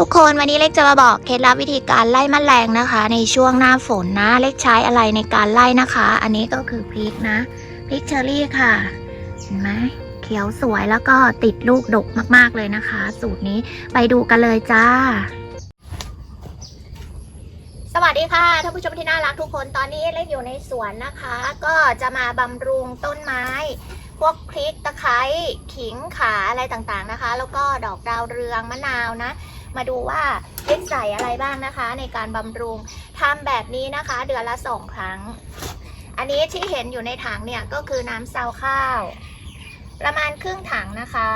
ทุกคนวันนี้เล็กจะมาบอกเคล็ดลับวิธีการไล่แมลงนะคะ ในช่วงหน้าฝนนะ เล็กใช้อะไรในการไล่นะคะ อันนี้ก็คือพริกนะพริกเชอรี่ค่ะเห็นไหมเขียวสวยแล้วก็ติดลูกดกมากๆเลยนะคะ สูตรนี้ไปดูกันเลยจ้า สวัสดีค่ะท่านผู้ชมที่น่ารักทุกคนตอนนี้เล็กอยู่ในสวนนะคะ ก็จะมาบำรุงต้นไม้พวกพริกตะไคร้ขิงขาอะไรต่างๆนะคะ แล้วก็ดอกดาวเรืองมะนาวนะ มาดูว่าเล็กใส่อะไรบ้างนะคะ ในการบำรุงทำแบบนี้นะคะ เดือนละสองครั้ง อันนี้ที่เห็นอยู่ในถังเนี่ยก็คือน้ำซาวข้าว ประมาณครึ่งถังนะคะ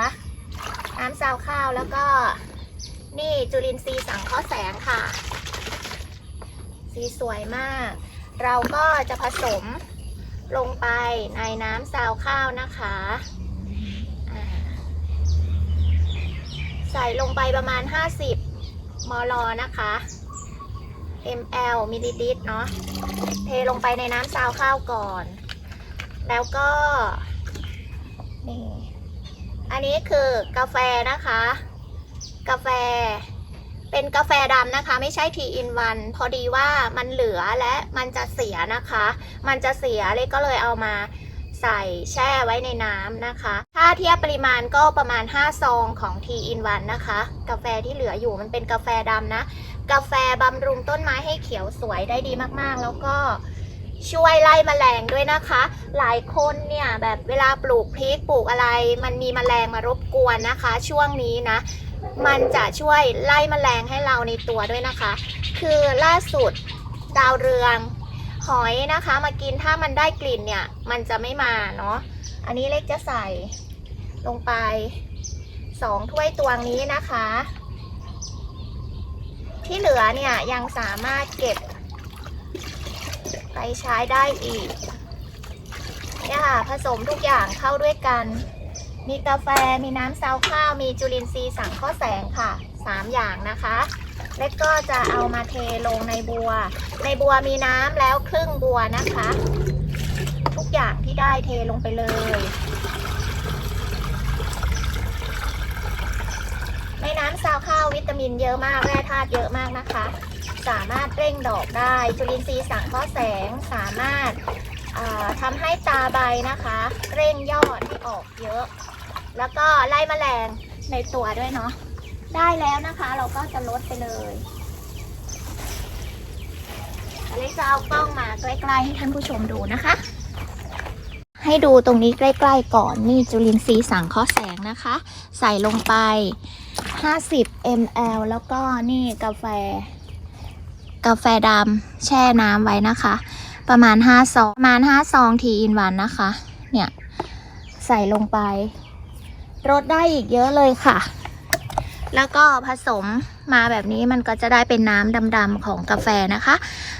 น้ำซาวข้าวแล้วก็นี่จุลินทรีย์สังเคราะห์แสงค่ะ สีสวยมาก เราก็จะผสมลงไปในน้ำซาวข้าวนะคะอ่า ใส่ลงไปประมาณ 50 มลนะคะ ml มิลลิลิตรเนาะ เทลงไปในน้ำซาวข้าวก่อน แล้วก็ นี่ อันนี้คือกาแฟนะคะ กาแฟ เป็นกาแฟดำนะคะ ไม่ใช่ทีอินวันพอดีว่ามันเหลือและมันจะเสียนะคะ มันจะเสียเลยก็เลยเอามา ใส่แช่ไว้ในน้ำนะคะ ถ้าเทียบปริมาณก็ประมาณ 5 ซองของทีอินวันนะคะ กาแฟที่เหลืออยู่มันเป็นกาแฟดำนะ กาแฟบำรุงต้นไม้ให้เขียวสวยได้ดีมากๆ แล้วก็ช่วยไล่แมลงด้วยนะคะ หลายคนเนี่ยแบบเวลาปลูกพริกปลูกอะไร มันมีแมลงมารบกวนนะคะ ช่วงนี้นะ มันจะช่วยไล่แมลงให้เราในตัวด้วยนะคะ คือล่าสุดดาวเรือง หอยนะคะมากินถ้ามันได้กลิ่นเนี่ยมันจะไม่มาเนาะอันนี้เล็กจะใส่ลงไปสองถ้วยตวงนี้นะคะ ที่เหลือเนี่ยยังสามารถเก็บ ไปใช้ได้อีกเนี่ยค่ะผสมทุกอย่างเข้าด้วยกัน มีกาแฟมีน้ำซาวข้าว มีจุลินทรีย์สังเคราะห์แสงค่ะ 3 อย่างนะคะ แล้วก็จะเอามาเทลงในบัว ในบัวมีน้ำแล้วครึ่งบัวนะคะ ทุกอย่างที่ได้เทลงไปเลยในน้ำซาวข้าววิตามินเยอะมากแร่ธาตุเยอะมากนะคะ สามารถเร่งดอกได้ จุลินทรีย์สังเคราะห์แสงสามารถาทำให้ตาใบนะคะ เร่งยอดให้ออกเยอะ แล้วก็ไล่แมลงในตัวด้วยเนาะ ได้แล้วนะคะ เราก็จะลดไปเลยอล็กจะเอากล้องมาใกล้ๆให้ท่านผู้ชมดูนะคะ ให้ดูตรงนี้ใกล้ๆก่อนนี่จุลินทรีย์สังเคราะห์แสงนะคะ ใส่ลงไป 50 ml แล้วก็นี่กาแฟ กาแฟดำแช่น้ำไว้นะคะ ประมาณ5ซองประมาณ5ซองทีอินวันนะคะ เนี่ย ใส่ลงไปรดได้อีกเยอะเลยค่ะ แล้วก็ผสมมาแบบนี้มันก็จะได้เป็นน้ำดำๆของกาแฟนะคะ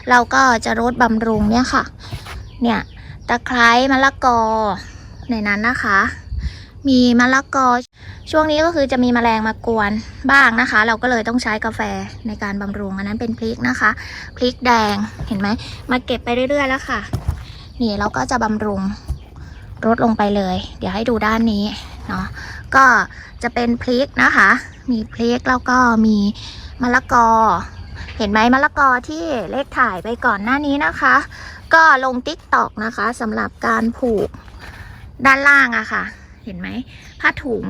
เราก็จะรดบำรุงเนี่ยค่ะ เนี่ยตะไคร้มะละกอในนั้นนะคะ มีมะละกอ ช่วงนี้ก็คือจะมีแมลงมากวนบ้างนะคะ เราก็เลยต้องใช้กาแฟในการบำรุงอันนั้นเป็นพริกนะคะพริกแดงเห็นไหมมาเก็บไปเรื่อยๆแล้วค่ะ นี่เราก็จะบำรุงรดลงไปเลย เดี๋ยวให้ดูด้านนี้เนาะ ก็จะเป็นพริกนะคะ มีพริกแล้วก็มีมะละกอ เห็นไหมมะละกอที่เลขถ่ายไปก่อนหน้านี้นะคะ ก็ลงติ๊กตอกนะคะสำหรับการผูกด้านล่างอะค่ะ เห็นไหมผ้าถุง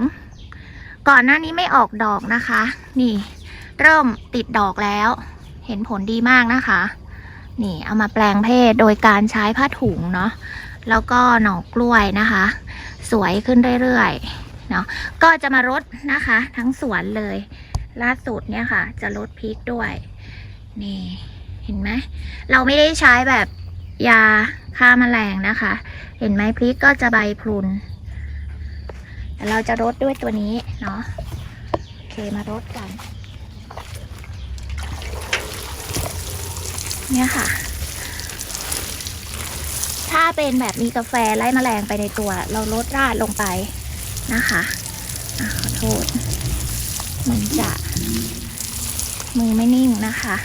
ก่อนหน้านี้ไม่ออกดอกนะคะ นี่เริ่มติดดอกแล้ว เห็นผลดีมากนะคะ นี่เอามาแปลงเพศโดยการใช้ผ้าถุงเนาะแล้วก็หน่อกล้วยนะคะ สวยขึ้นเรื่อยๆ เนาะก็จะมารดนะคะ ทั้งสวนเลยล่าสุดเนี่ยค่ะ จะลดพริกด้วย นี่ เห็นไหมเราไม่ได้ใช้แบบยาฆ่าแมลงนะคะ เห็นไหมพริกก็จะใบพลุนแต่เราจะรดด้วยตัวนี้เนาะโอเคมารดกัน เนี่ยค่ะ ถ้าเป็นแบบมีกาแฟไล่แมลงไปในตัว เราลดราดลงไป นะคะอะขอโทษ มันจะมือไม่นิ่งนะคะ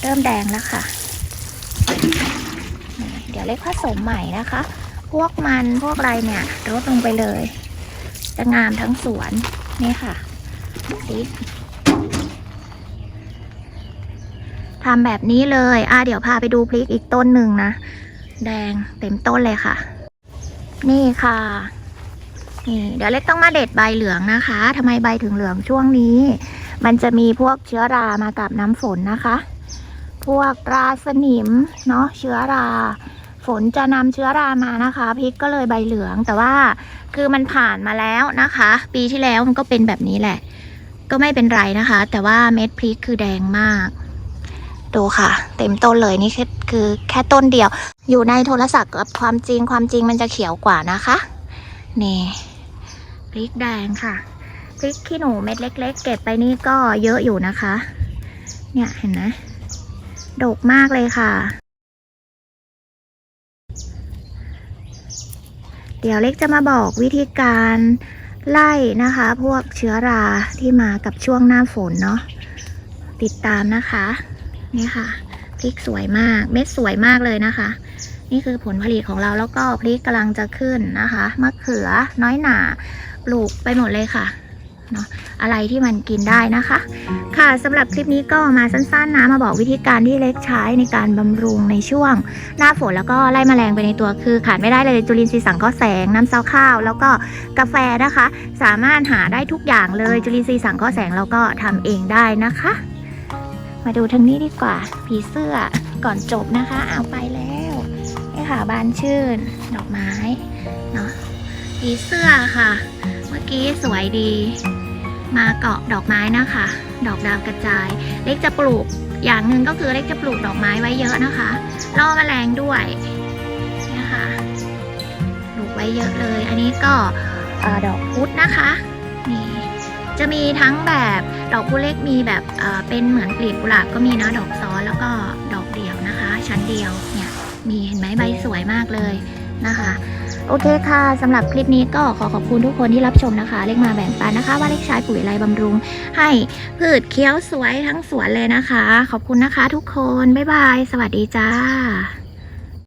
เริ่มแดงแล้วค่ะ เดี๋ยวเล็กผสมใหม่นะคะ พวกมันพวกอะไรเนี่ยลดลงไปเลย จะงามทั้งสวนนี่ค่ะพริทำแบบนี้เลย อะเดี๋ยวพาไปดูพริกอีกต้นหนึ่งนะ แดงเต็มต้นเลยค่ะ นี่ค่ะ นี่เดี๋ยวเล็กต้องมาเด็ดใบเหลืองนะคะทำไมใบถึงเหลืองช่วงนี้ มันจะมีพวกเชื้อรามากับน้ำฝนนะคะ พวกราสนิมเนาะเชื้อรา ฝนจะนำเชื้อรามานะคะพริกก็เลยใบเหลืองแต่ว่าคือมันผ่านมาแล้วนะคะ ปีที่แล้วมันก็เป็นแบบนี้แหละ ก็ไม่เป็นไรนะคะ แต่ว่าเม็ดพริกคือแดงมาก ดูค่ะ เต็มต้นเลยนี่คือคือแค่ต้นเดียว อยู่ในโทรศัพท์กับความจริงความจริงมันจะเขียวกว่านะคะ นี่พริกแดงค่ะพริกขี้หนูเม็ดเล็ก ๆ เก็บไปนี่ก็เยอะอยู่นะคะ เนี่ยเห็นไหมดกมากเลยค่ะ เดี๋ยวเล็กจะมาบอกวิธีการไล่นะคะ พวกเชื้อราที่มากับช่วงหน้าฝนเนาะติดตามนะคะ นี่ค่ะพริกสวยมากเม็ดสวยมากเลยนะคะ นี่คือผลผลิตของเราแล้วก็พริกกำลังจะขึ้นนะคะมะเขือน้อยหนาปลูกไปหมดเลยค่ะเนาะอะไรที่มันกินได้นะคะ ค่ะสำหรับคลิปนี้ก็มาสั้นๆนะมาบอกวิธีการที่เล็กใช้ในการบำรุงในช่วง หน้าฝนแล้วก็ไล่แมลงไปในตัวคือขาดไม่ได้เลยจุลินทรีย์สังเคราะห์แสงน้ำเซาข้าว แล้วก็กาแฟนะคะ สามารถหาได้ทุกอย่างเลยจุลินทรีย์สังเคราะห์แสงแล้วก็ทำเองได้นะคะ มาดูทางนี้ดีกว่า ผีเสื้อก่อนจบนะคะเอาไปแล้วนี่ค่ะบานชื่น ดอกไม้เนาะผีเสื้อค่ะ เมื่อกี้สวยดี มาเกาะดอกไม้นะคะ ดอกดาวกระจาย เล็กจะปลูกอย่างหนึ่งก็คือเล็กจะปลูกดอกไม้ไว้เยอะนะคะล่อแมลงด้วยนะคะปลูกไว้เยอะเลย อันนี้ก็อดอกพุธนะคะนี่ จะมีทั้งแบบดอกพุธเล็กมีแบบเป็นเหมือนกลีบกุหลาบก็มีนะดอกซ้อนแล้วก็ดอกเดี่ยวนะคะ ชั้นเดียวเนี่ยมีเห็นไหมใบสวยมากเลยนะคะ โอเคค่ะสำหรับคลิปนี้ก็ขอขอบคุณทุกคนที่รับชมนะคะ เล็กมาแบ่งปันนะคะ ว่าเล็กใช้ปุ๋ยไรบำรุง ให้พืชเคี้ยวสวยทั้งสวนเลยนะคะ ขอบคุณนะคะทุกคน บ๊ายบาย สวัสดีจ้า